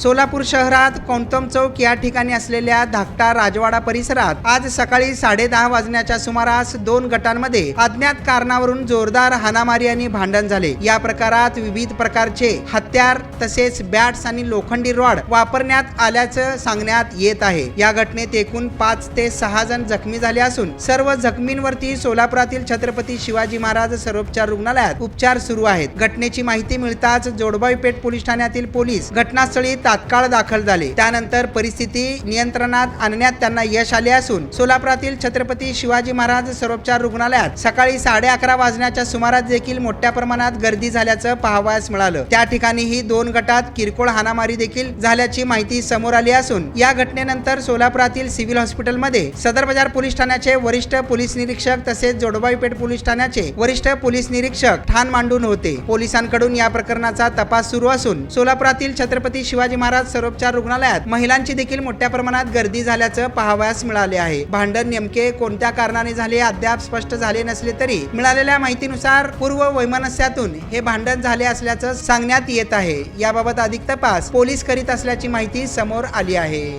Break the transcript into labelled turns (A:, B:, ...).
A: सोलापूर शहरात कोणतम चौक या ठिकाणी असलेल्या धाकटा राजवाडा परिसरात आज सकाळी साडे दहा वाजण्याच्या सुमारास दोन गटांमध्ये अज्ञात कारणावरून जोरदार हानामारी आणि भांडण झाले. या प्रकारात विविध प्रकारचे हत्यार तसेच बॅट्स आणि लोखंडी रॉड वापरण्यात आल्याचं सांगण्यात येत आहे. या घटनेत एकूण पाच ते सहा जण जखमी झाले असून सर्व जखमींवरती सोलापुरातील छत्रपती शिवाजी महाराज सर्वोपचार रुग्णालयात उपचार सुरू आहेत. घटनेची माहिती मिळताच जोडबाई पेठ पोलीस ठाण्यातील पोलीस घटनास्थळी तात्काळ दाखल झाले. त्यानंतर परिस्थिती नियंत्रणात आणण्यात त्यांना यश आले असून सोलापुरातील छत्रपती शिवाजी महाराज सर्वोपचार रुग्णालयात सकाळी साडे अकरा वाजण्याच्या सुमारास देखील मोठ्या प्रमाणात गर्दी झाल्याचं पाहावयास मिळालं. त्या ठिकाणीही दोन गटात किरकोळ हाणामारी देखील झाल्याची माहिती समोर आली असून या घटनेनंतर सोलापुरातील सिव्हिल हॉस्पिटलमध्ये सदर बाजार पोलीस ठाण्याचे वरिष्ठ पोलीस निरीक्षक तसेच जोडबाईपेठ पोलीस ठाण्याचे वरिष्ठ पोलीस निरीक्षक ठाण मांडून होते. पोलिसांकडून या प्रकरणाचा तपास सुरू असून सोलापुरातील छत्रपती शिवाजी महाराज सरोपचार रुग्णालयात महिलांची देखील मोठ्या प्रमाणात गर्दी झाल्याचं पाहावयास मिळाले आहे. भांडण नेमके कोणत्या कारणाने झाले अद्याप स्पष्ट झाले नसले तरी मिळालेल्या माहितीनुसार पूर्व वैमनस्यातून हे भांडण झाले असल्याचं सांगण्यात येत आहे. याबाबत अधिक तपास पोलीस करीत असल्याची माहिती समोर आली आहे.